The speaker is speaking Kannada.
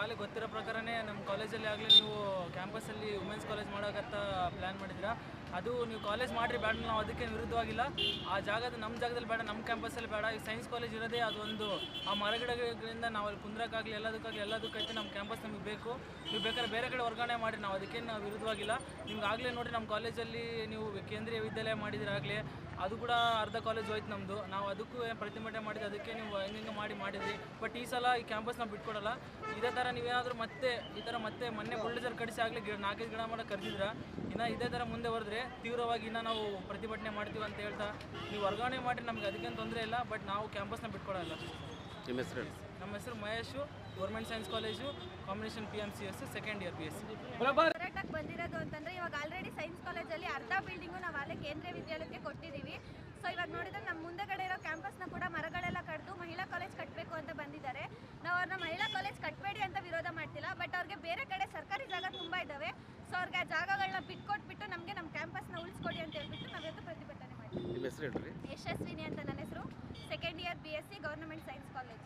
ಆಗಲೇ ಗೊತ್ತಿರೋ ಪ್ರಕಾರನೇ ನಮ್ಮ ಕಾಲೇಜಲ್ಲಿ ಆಗಲೇ ನೀವು ಕ್ಯಾಂಪಸಲ್ಲಿ ವುಮೆನ್ಸ್ ಕಾಲೇಜ್ ಮಾಡೋಕ್ಕಂತ ಪ್ಲ್ಯಾನ್ ಮಾಡಿದ್ದೀರಾ? ಅದು ನೀವು ಕಾಲೇಜ್ ಮಾಡಿರಿ ಬೇಡ ನಾವು ಅದಕ್ಕೆ ವಿರುದ್ಧವಾಗಿಲ್ಲ. ಆ ಜಾಗದ ನಮ್ಮ ಜಾಗದಲ್ಲಿ ಬೇಡ, ನಮ್ಮ ಕ್ಯಾಂಪಸ್ಸಲ್ಲಿ ಬೇಡ. ಈ ಸೈನ್ಸ್ ಕಾಲೇಜ್ ಇರೋದೇ ಅದೊಂದು ಆ ಮರಗಿಡಗಳಿಂದ ನಾವು ಅಲ್ಲಿ ಕುಂದ್ರಕ್ಕಾಗಲಿ, ಎಲ್ಲದಕ್ಕಾಗಲಿ ಎಲ್ಲದಕ್ಕೈತೆ ನಮ್ಮ ಕ್ಯಾಂಪಸ್ ನಮಗೆ ಬೇಕು. ನೀವು ಬೇಕಾದ್ರೆ ಬೇರೆ ಕಡೆ ವರ್ಗಾವಣೆ ಮಾಡಿ ನಾವು ಅದಕ್ಕೇನು ವಿರುದ್ಧವಾಗಿಲ್ಲ. ನಿಮ್ಗೆ ಆಗಲೇ ನೋಡಿ ನಮ್ಮ ಕಾಲೇಜಲ್ಲಿ ನೀವು ಕೇಂದ್ರೀಯ ವಿದ್ಯಾಲಯ ಮಾಡಿದಿರಾಗಲೇ ಅದು ಕೂಡ ಅರ್ಧ ಕಾಲೇಜ್ ಹೋಯ್ತು ನಮ್ಮದು ನಾವು ಅದಕ್ಕೂ ಏನ್ ಪ್ರತಿಭಟನೆ ಮಾಡಿದ್ದು ಅದಕ್ಕೆ ನೀವು ಹೆಂಗೆ ಮಾಡಿ ಮಾಡಿದ್ರಿ. ಬಟ್ ಈ ಸಲ ಈ ಕ್ಯಾಂಪಸ್ನ ನಾವು ಬಿಟ್ಕೊಡಲ್ಲ. ಇದೇ ಥರ ನೀವೇನಾದರೂ ಮತ್ತೆ ಈ ಥರ ಮತ್ತೆ ಮೊನ್ನೆ ಬುಲ್ಡೇಜರ್ ಕಡಿಸಿ ಆಗಲಿ ಗಿಡ ನಾಲ್ಕೈದು ಗಿಡ ಮಾಡೋ ಕರೆದಿದ್ರ. ಇನ್ನು ಇದೇ ಥರ ಮುಂದೆ ಬರೆದ್ರೆ ತೀವ್ರವಾಗಿ ಇನ್ನೂ ನಾವು ಪ್ರತಿಭಟನೆ ಮಾಡ್ತೀವಿ ಅಂತ ಹೇಳ್ತಾ ನೀವು ವರ್ಗಾವಣೆ ಮಾಡಿ ನಮಗೆ ಅದಕ್ಕೇನು ತೊಂದರೆ ಇಲ್ಲ ಬಟ್ ನಾವು ಕ್ಯಾಂಪಸ್ನ ಬಿಟ್ಕೊಡಲ್ಲ. ನಿಮ್ಮ ಹೆಸರು ನಮ್ಮ ಹೆಸರು Mahesh government science college combination P M C S second year P S C ಬಂದಿರೋದು ಅಂತಂದ್ರೆ ಇವಾಗ ಆಲ್ರೆಡಿ ಸೈನ್ಸ್ ಕಾಲೇಜಲ್ಲಿ ಅರ್ಧ ಬಿಲ್ಡಿಂಗು ನಾವು ಅಲ್ಲೇ ಕೇಂದ್ರೀಯ ವಿದ್ಯಾಲಯಕ್ಕೆ ಕೊಟ್ಟಿದ್ದೀವಿ. ಸೊ ಇವಾಗ ನೋಡಿದ್ರೆ ನಮ್ಮ ಮುಂದೆಗಡೆ ಇರೋ ಕ್ಯಾಂಪಸ್ನ ಕೂಡ ಮರಗಳೆಲ್ಲ ಕಡ್ದು ಮಹಿಳಾ ಕಾಲೇಜ್ ಕಟ್ಟಬೇಕು ಅಂತ ಬಂದಿದ್ದಾರೆ. ನಾವು ಅವ್ರನ್ನ ಮಹಿಳಾ ಕಾಲೇಜ್ ಕಟ್ಟಬೇಡಿ ಅಂತ ವಿರೋಧ ಮಾಡ್ತಿಲ್ಲ ಬಟ್ ಅವ್ರಿಗೆ ಬೇರೆ ಕಡೆ ಸರ್ಕಾರಿ ಜಾಗ ತುಂಬ ಇದ್ದಾವೆ ಸೊ ಅವ್ರಿಗೆ ಆ ಜಾಗಗಳನ್ನ ಬಿಟ್ಕೊಟ್ಬಿಟ್ಟು ನಮಗೆ ನಮ್ಮ ಕ್ಯಾಂಪಸ್ನ ಉಳಿಸ್ಕೊಡಿ ಅಂತ ಹೇಳ್ಬಿಟ್ಟು ನಾವಿವತ್ತು ಪ್ರತಿಭಟನೆ ಮಾಡ್ತೀವಿ. ಯಶಸ್ವಿನಿ ಅಂತ ನನ್ನ ಹೆಸರು. Second year B S C government science college